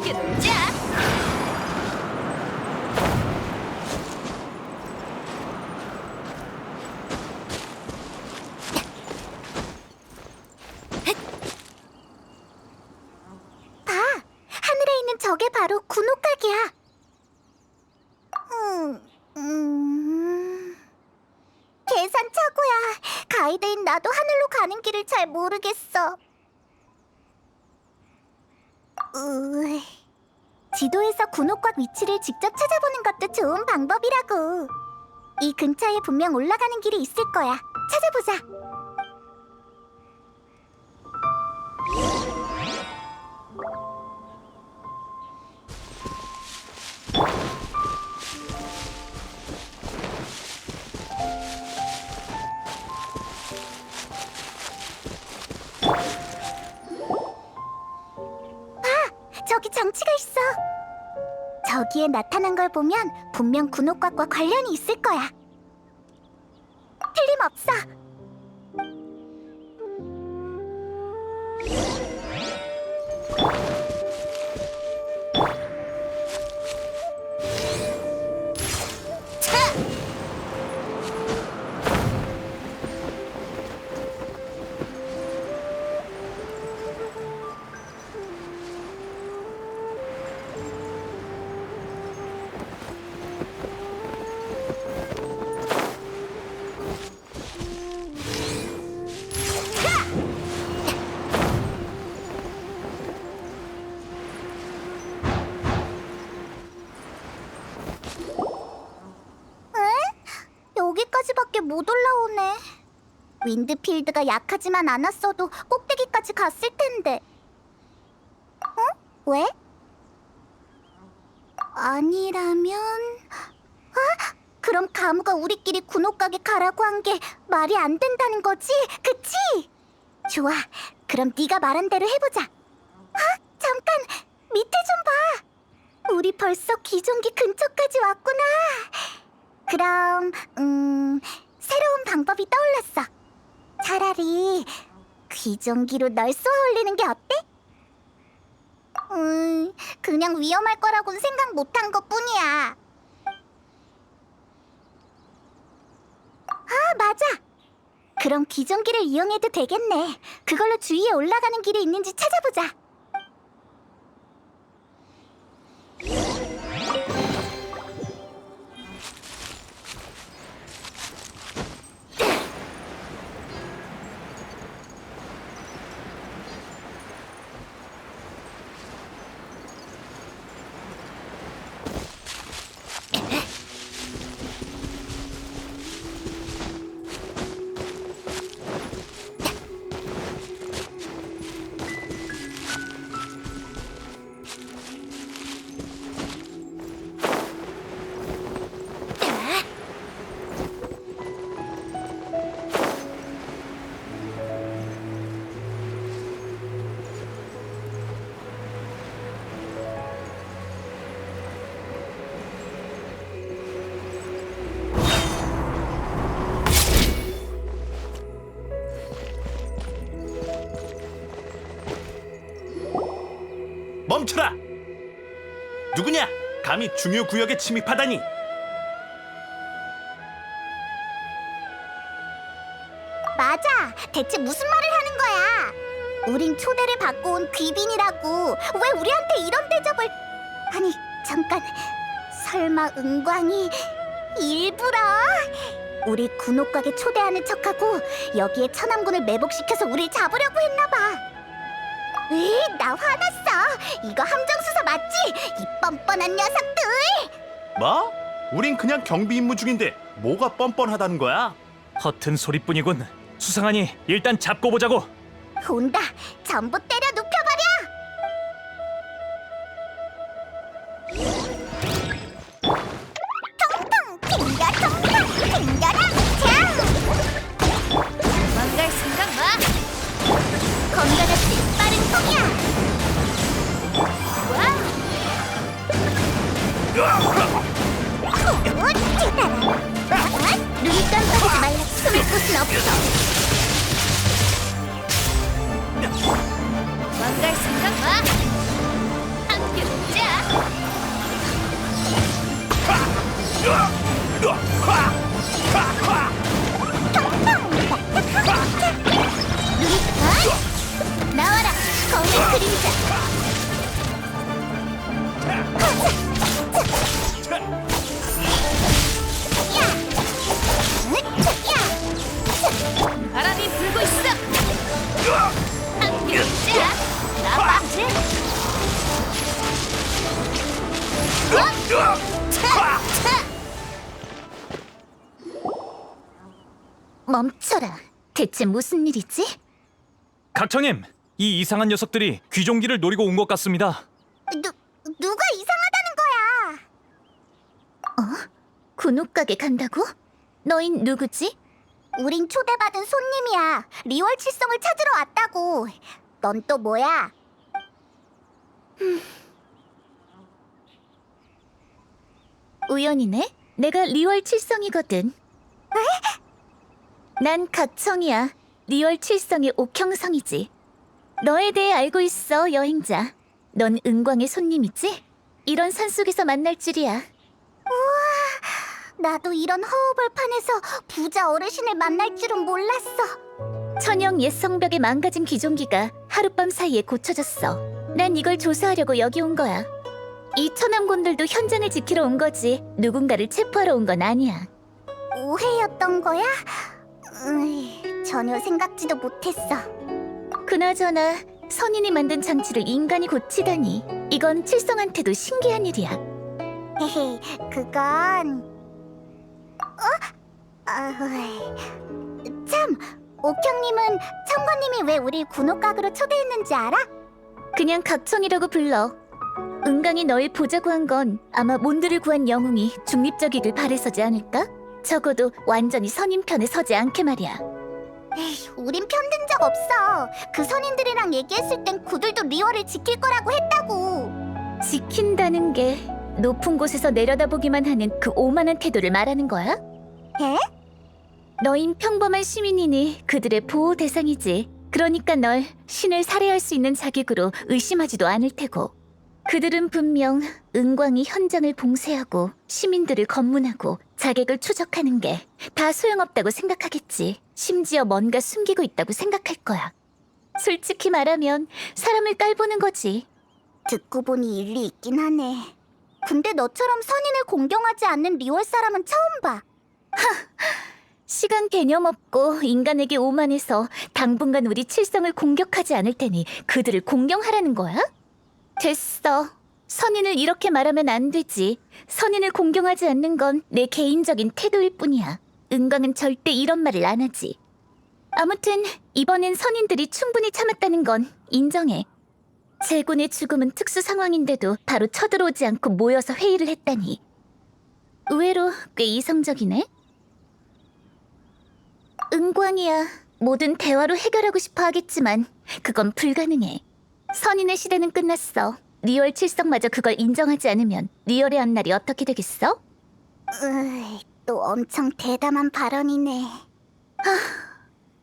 함께 놀자. 봐! 하늘에 있는 저게 바로 군옥각이야. 음, 음... 계산 착오야. 가이드인 나도 하늘로 가는 길을 잘 모르겠어. 으... 지도에서 군옥각 위치를 직접 찾아보는 것도 좋은 방법이라고. 이 근처에 분명 올라가는 길이 있을 거야. 찾아보자. 저기에 나타난 걸 보면 분명 군옥각과 관련이 있을 거야. 못 올라오네. 윈드필드가 약하지만 않았어도 꼭대기까지 갔을 텐데. 어? 왜? 아니라면... 아? 그럼 가무가 우리끼리 군옥가게 가라고 한 게 말이 안 된다는 거지? 그치? 좋아. 그럼 네가 말한 대로 해보자. 아, 잠깐! 밑에 좀 봐! 우리 벌써 기종기 근처까지 왔구나. 그럼 음 새로운 방법이 떠올랐어. 차라리 귀종기로 널 쏘아 올리는 게 어때? 음 그냥 위험할 거라고는 생각 못한 것 뿐이야. 아 맞아. 그럼 귀종기를 이용해도 되겠네. 그걸로 주위에 올라가는 길이 있는지 찾아보자. 멈춰라! 누구냐? 감히 중요 구역에 침입하다니! 맞아. 대체 무슨 말을 하는 거야? 우린 초대를 받고 온 귀빈이라고. 왜 우리한테 이런 대접을? 아니, 잠깐. 설마 은광이 일부러? 우리 군옥각에 초대하는 척하고 여기에 천암군을 매복시켜서 우릴 잡으려고 했나 봐. 으이, 나 화났어. 이거 함정수사 맞지? 이 뻔뻔한 녀석들. 뭐? 우린 그냥 경비 임무 중인데 뭐가 뻔뻔하다는 거야? 허튼 소리뿐이군. 수상하니 일단 잡고 보자고. 온다. 전부 나와라 검은 끓이자. 멈춰라. 대체 무슨 일이지? 각청님, 이 이상한 녀석들이 귀종기를 노리고 온 것 같습니다. 누 누가 이상하다는 거야? 어? 군옥가게 간다고? 너흰 누구지? 우린 초대받은 손님이야. 리월 칠성을 찾으러 왔다고. 넌 또 뭐야? 우연이네. 내가 리월 칠성이거든. 난 각청이야. 리월 칠성의 옥형성이지. 너에 대해 알고 있어, 여행자. 넌 은광의 손님이지? 이런 산속에서 만날 줄이야. 나도 이런 허허벌판에서 부자 어르신을 만날 줄은 몰랐어. 천영 옛 성벽의 망가진 기종기가 하룻밤 사이에 고쳐졌어. 난 이걸 조사하려고 여기 온 거야. 이 천암곤들도 현장을 지키러 온 거지. 누군가를 체포하러 온 건 아니야. 오해였던 거야? 으이, 전혀 생각지도 못했어. 그나저나 선인이 만든 장치를 인간이 고치다니. 이건 칠성한테도 신기한 일이야. 헤헤, 그건 어? 아휴, 참, 옥형님은 청관님이 왜 우리 군옥각으로 초대했는지 알아? 그냥 각청이라고 불러. 은강이 널 보자고 한 건 아마 몬드를 구한 영웅이 중립적이길 바래서지 않을까? 적어도 완전히 선인 편에 서지 않게 말이야. 에이, 우린 편든 적 없어. 그 선인들이랑 얘기했을 땐 그들도 리월을 지킬 거라고 했다고. 지킨다는 게 높은 곳에서 내려다보기만 하는 그 오만한 태도를 말하는 거야? 에? 너인 평범한 시민이니 그들의 보호 대상이지. 그러니까 널 신을 살해할 수 있는 자격으로 의심하지도 않을 테고. 그들은 분명 은광이 현장을 봉쇄하고 시민들을 검문하고 자객을 추적하는 게 다 소용없다고 생각하겠지. 심지어 뭔가 숨기고 있다고 생각할 거야. 솔직히 말하면 사람을 깔보는 거지. 듣고 보니 일리 있긴 하네. 근데 너처럼 선인을 공경하지 않는 리월 사람은 처음 봐. 시간 개념 없고 인간에게 오만해서 당분간 우리 칠성을 공격하지 않을 테니 그들을 공경하라는 거야? 됐어. 선인을 이렇게 말하면 안 되지. 선인을 공경하지 않는 건 내 개인적인 태도일 뿐이야. 은광은 절대 이런 말을 안 하지. 아무튼 이번엔 선인들이 충분히 참았다는 건 인정해. 제군의 죽음은 특수 상황인데도 바로 쳐들어오지 않고 모여서 회의를 했다니. 의외로 꽤 이성적이네. 은광이야. 뭐든 대화로 해결하고 싶어 하겠지만 그건 불가능해. 선인의 시대는 끝났어. 리얼 칠성마저 그걸 인정하지 않으면 리얼의 앞날이 어떻게 되겠어? 으이, 또 엄청 대담한 발언이네.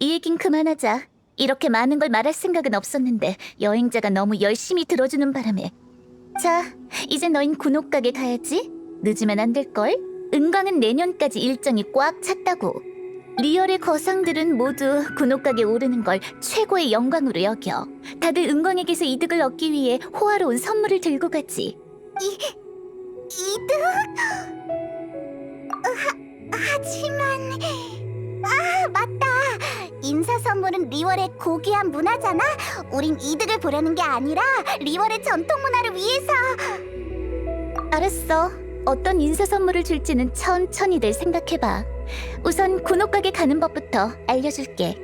이 얘긴 그만하자. 이렇게 많은 걸 말할 생각은 없었는데 여행자가 너무 열심히 들어주는 바람에. 자, 이제 너흰 군옥가게 가야지. 늦으면 안 될걸? 은광은 내년까지 일정이 꽉 찼다고. 리얼의 거상들은 모두 군옥가게 오르는 걸 최고의 영광으로 여겨. 다들 은광에게서 이득을 얻기 위해 호화로운 선물을 들고 가지. 이득? 하, 하지만 아 맞다 인사 선물은 리월의 고귀한 문화잖아 우린 이득을 보려는 게 아니라 리월의 전통 문화를 위해서 알았어. 어떤 인사 선물을 줄지는 천천히들 생각해봐. 우선 군옥가게 가는 법부터 알려줄게.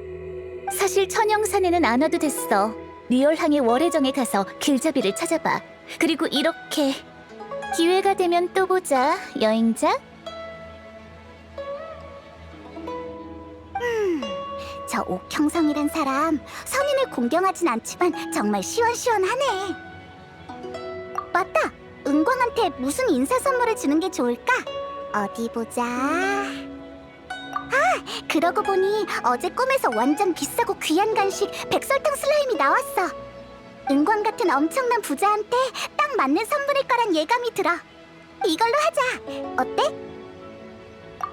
사실 천영산에는 안 와도 됐어. 리얼항의 월해정에 가서 길잡이를 찾아봐. 그리고 이렇게 기회가 되면 또 보자, 여행자. 저 옥형성이란 사람 선인을 공경하진 않지만 정말 시원시원하네 맞다 은광한테 무슨 인사 선물을 주는 게 좋을까? 어디 보자 아 그러고 보니 어제 꿈에서 완전 비싸고 귀한 간식 백설탕 슬라임이 나왔어 은광 같은 엄청난 부자한테 딱 맞는 선물일 거란 예감이 들어 이걸로 하자 어때?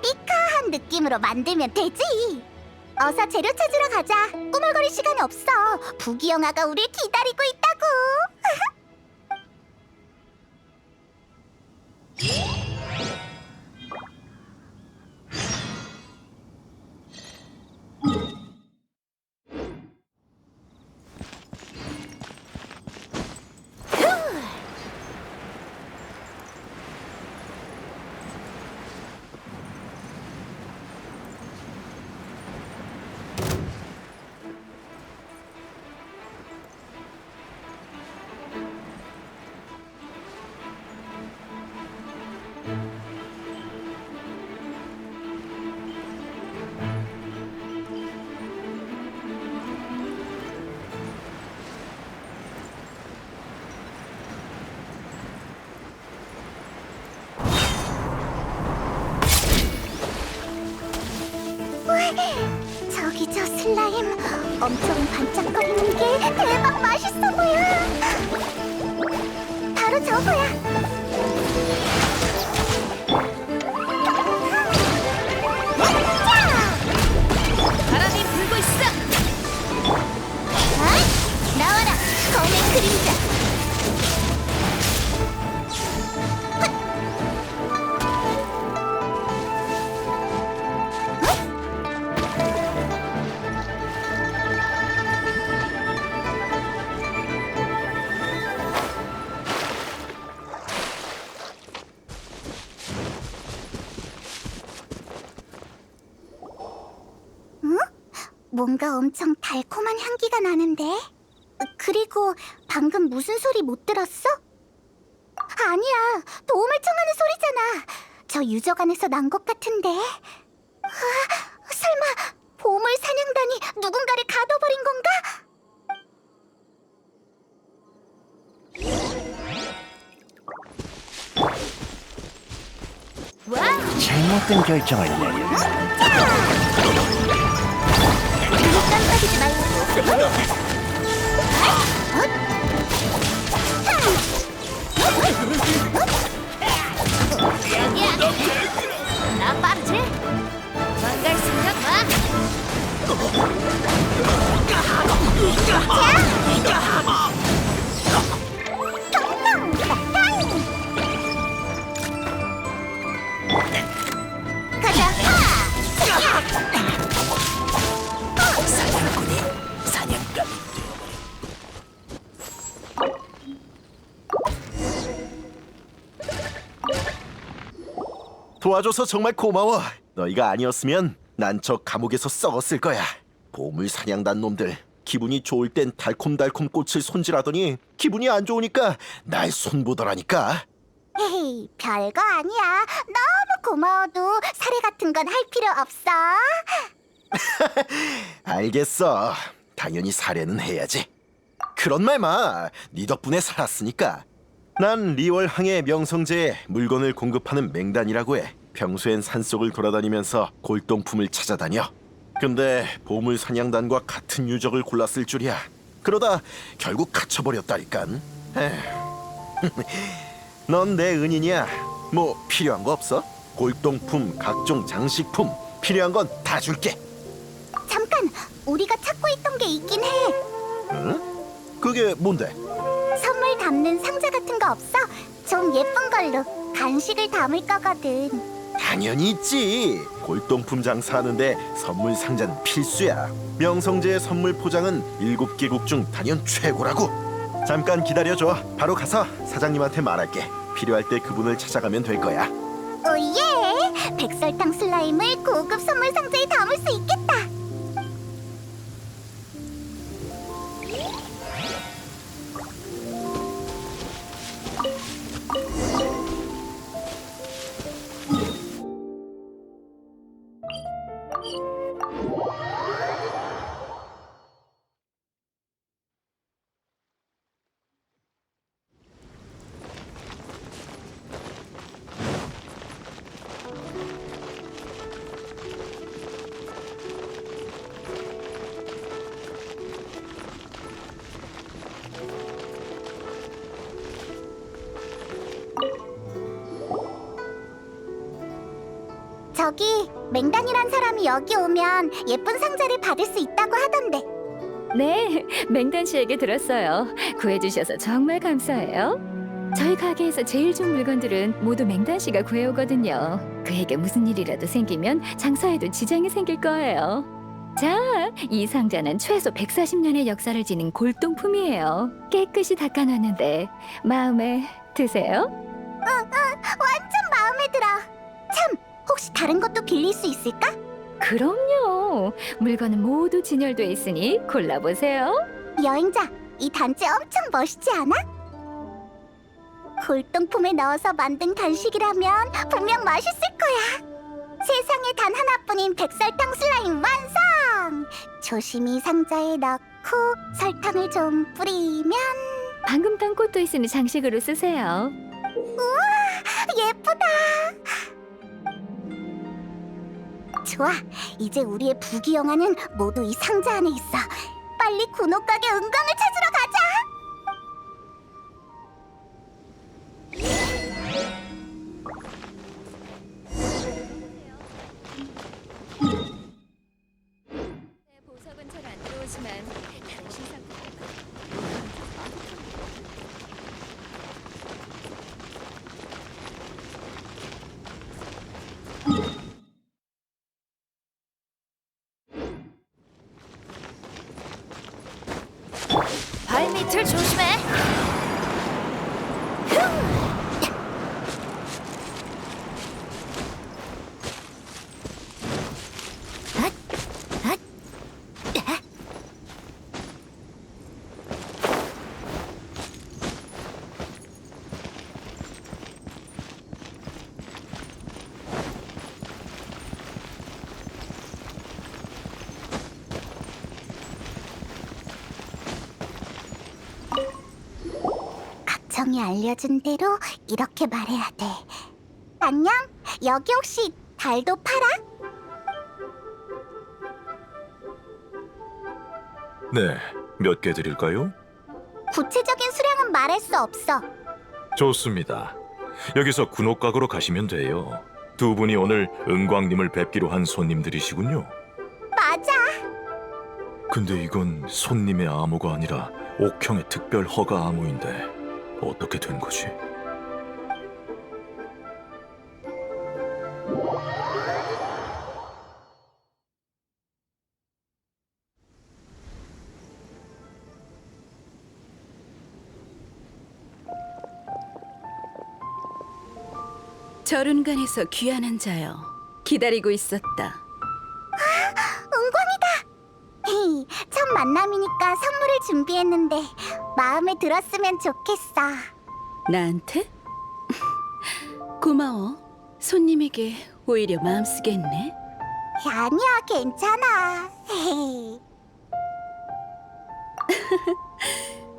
삐카한 느낌으로 만들면 되지 어서 재료 찾으러 가자. 꾸물거릴 시간 없어. 부기영아가 우릴 기다리고 있다고. 저 엄청 반짝거리는 게 대박 뭔가 엄청 달콤한 향기가 나는데? 그리고 방금 무슨 소리 못 들었어? 아니야, 도움을 청하는 소리잖아. 저 유저관에서 난 것 같은데. 아, 설마 보물 사냥단이 누군가를 가둬버린 건가? 잘못된 결정을 깜빡이지 말고. 나 빠르지? 망갈 생각 마. 도와줘서 정말 고마워. 너희가 아니었으면 난 저 감옥에서 썩었을 거야. 보물 사냥단 놈들. 기분이 좋을 땐 달콤달콤 꽃을 손질하더니 기분이 안 좋으니까 날 손보더라니까. 헤이, 별거 아니야. 너무 고마워도 사례 같은 건 할 필요 없어. 알겠어. 당연히 사례는 해야지. 그런 말 마. 네 덕분에 살았으니까. 난 리월항의 명성제에 물건을 공급하는 맹단이라고 해. 평소엔 산속을 돌아다니면서 골동품을 찾아다녀. 근데 보물 사냥단과 같은 유적을 골랐을 줄이야. 그러다 결국 갇혀버렸다니깐. 넌 내 은인이야. 뭐 필요한 거 없어? 골동품, 각종 장식품 필요한 건 다 줄게. 잠깐, 우리가 찾고 있던 게 있긴 해. 그게 뭔데? 선물 담는 상자 같은 거 없어? 좀 예쁜 걸로 간식을 담을 거거든. 당연히 있지. 골동품 장사하는데 선물 상자는 필수야. 명성제의 선물 포장은 일곱 개국 중 단연 최고라고. 잠깐 기다려줘. 바로 가서 사장님한테 말할게. 필요할 때 그분을 찾아가면 될 거야. 오예! 백설탕 슬라임을 고급 선물 상자에 담을 수 있겠다. 저기 맹단이란 사람이 여기 오면 예쁜 상자를 받을 수 있다고 하던데. 네, 맹단 씨에게 들었어요. 구해주셔서 정말 감사해요. 저희 가게에서 제일 좋은 물건들은 모두 맹단 씨가 구해오거든요. 그에게 무슨 일이라도 생기면 장사에도 지장이 생길 거예요. 자, 이 상자는 최소 140년의 역사를 지닌 골동품이에요. 깨끗이 닦아놨는데 마음에 드세요? 완전 마음에 들어. 참, 혹시 다른 것도 빌릴 수 있을까? 그럼요. 물건은 모두 진열돼 있으니 골라보세요. 여행자, 이 단체 엄청 멋있지 않아? 골동품에 넣어서 만든 간식이라면 분명 맛있을 거야. 세상에 단 하나뿐인 백설탕 슬라임 완성! 조심히 상자에 넣고 설탕을 좀 뿌리면 방금 딴 꽃도 있으니 장식으로 쓰세요. 예쁘다. 좋아, 이제 우리의 부귀영화는 모두 이 상자 안에 있어. 빨리 군옥 가게 은광을 찾으 각청이 알려준 대로 이렇게 말해야 돼. 안녕, 여기 혹시 달도 팔아? 네, 몇 개 드릴까요? 구체적인 수량은 말할 수 없어. 좋습니다. 여기서 군옥각으로 가시면 돼요. 두 분이 오늘 은광님을 뵙기로 한 손님들이시군요. 맞아. 근데 이건 손님의 암호가 아니라 옥형의 특별 허가 암호인데 어떻게 된 거지? 절운간에서 귀환한 자여 기다리고 있었다. 은광이다. 헤이, 첫 만남이니까 선물을 준비했는데 마음에 들었으면 좋겠어. 나한테? 고마워. 손님에게 오히려 마음 쓰게 했네. 아니야, 괜찮아.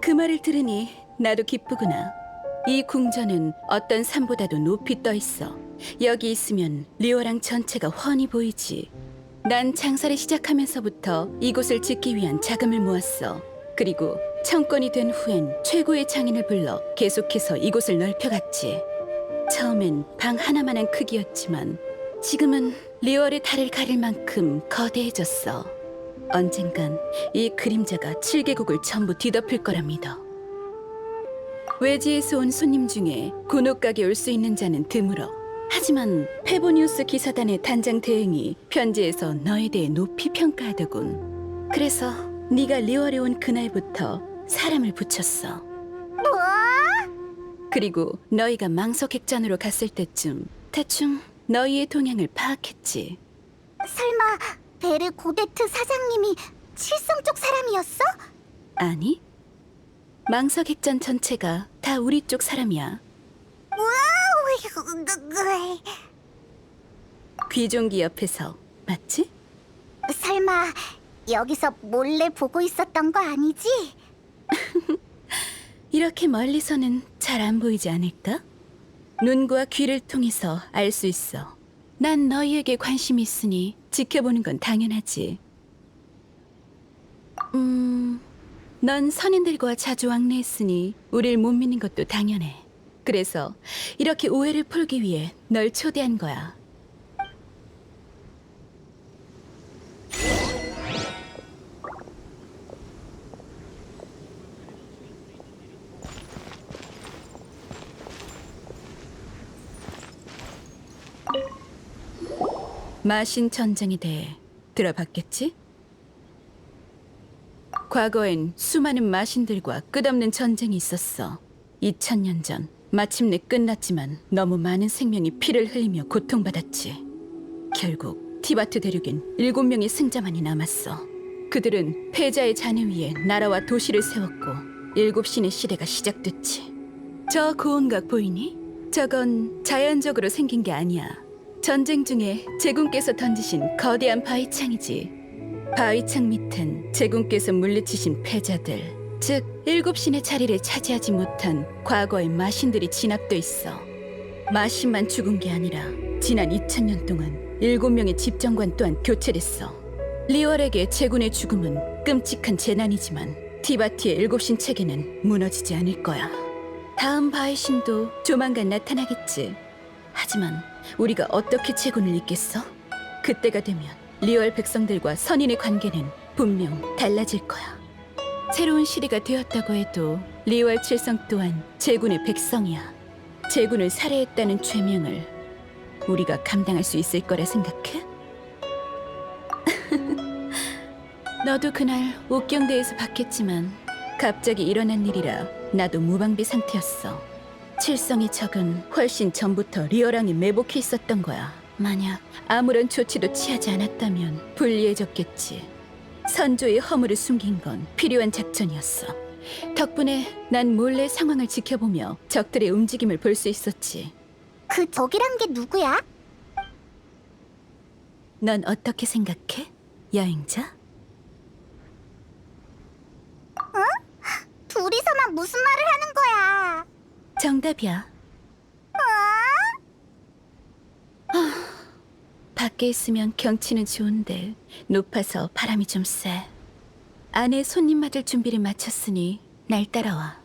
그 말을 들으니 나도 기쁘구나. 이 궁전은 어떤 산보다도 높이 떠 있어. 여기 있으면 리오랑 전체가 훤히 보이지. 난 장사를 시작하면서부터 이곳을 짓기 위한 자금을 모았어. 그리고 청건이 된 후엔 최고의 장인을 불러 계속해서 이곳을 넓혀갔지. 처음엔 방 하나만한 크기였지만 지금은 리월의 달을 가릴 만큼 거대해졌어. 언젠간 이 그림자가 7개국을 전부 뒤덮을 거라 믿어. 외지에서 온 손님 중에 군옥가게 올 수 있는 자는 드물어. 하지만 페보니우스 기사단의 단장 대행이 편지에서 너에 대해 높이 평가하더군. 그래서 네가 리월에 온 그날부터 사람을 붙였어. 뭐? 그리고 너희가 망석객전으로 갔을 때쯤 대충 너희의 동향을 파악했지. 설마 베르 고데트 사장님이 칠성 쪽 사람이었어? 아니? 망석객전 전체가 다 우리 쪽 사람이야. 와우, 귀종기 옆에서 맞지? 설마 여기서 몰래 보고 있었던 거 아니지? 이렇게 멀리서는 잘 안 보이지 않을까? 눈과 귀를 통해서 알 수 있어. 난 너희에게 관심이 있으니 지켜보는 건 당연하지. 음, 넌 선인들과 자주 왕래했으니 우릴 못 믿는 것도 당연해. 그래서 이렇게 오해를 풀기 위해 널 초대한 거야. 마신 전쟁에 대해 들어봤겠지? 과거엔 수많은 마신들과 끝없는 전쟁이 있었어. 2000년 전 마침내 끝났지만 너무 많은 생명이 피를 흘리며 고통받았지. 결국 티바트 대륙엔 일곱 명의 승자만이 남았어. 그들은 패자의 잔해 위에 나라와 도시를 세웠고 일곱 신의 시대가 시작됐지. 저 고운각 보이니? 저건 자연적으로 생긴 게 아니야. 전쟁 중에 제군께서 던지신 거대한 바위창이지. 바위창 밑엔 제군께서 물리치신 패자들, 즉 일곱 신의 자리를 차지하지 못한 과거의 마신들이 진압돼 있어. 마신만 죽은 게 아니라 지난 2000년 동안 일곱 명의 집정관 또한 교체됐어. 리월에게 제군의 죽음은 끔찍한 재난이지만 티바티의 일곱 신 체계는 무너지지 않을 거야. 다음 바이신도 조만간 나타나겠지. 하지만 우리가 어떻게 제군을 잇겠어? 그때가 되면 리월 백성들과 선인의 관계는 분명 달라질 거야. 새로운 시대가 되었다고 해도 리월 칠성 또한 제군의 백성이야. 제군을 살해했다는 죄명을 우리가 감당할 수 있을 거라 생각해? 너도 그날 옥경대에서 봤겠지만 갑자기 일어난 일이라 나도 무방비 상태였어. 칠성의 적은 훨씬 전부터 리어랑에 매복해 있었던 거야. 만약 아무런 조치도 취하지 않았다면 불리해졌겠지. 선조의 허물을 숨긴 건 필요한 작전이었어. 덕분에 난 몰래 상황을 지켜보며 적들의 움직임을 볼 수 있었지. 그 적이란 게 누구야? 넌 어떻게 생각해? 여행자? 둘이서만 무슨 말을 하는 거야? 정답이야. 아, 밖에 있으면 경치는 좋은데 높아서 바람이 좀 세. 안에 손님 맞을 준비를 마쳤으니 날 따라와.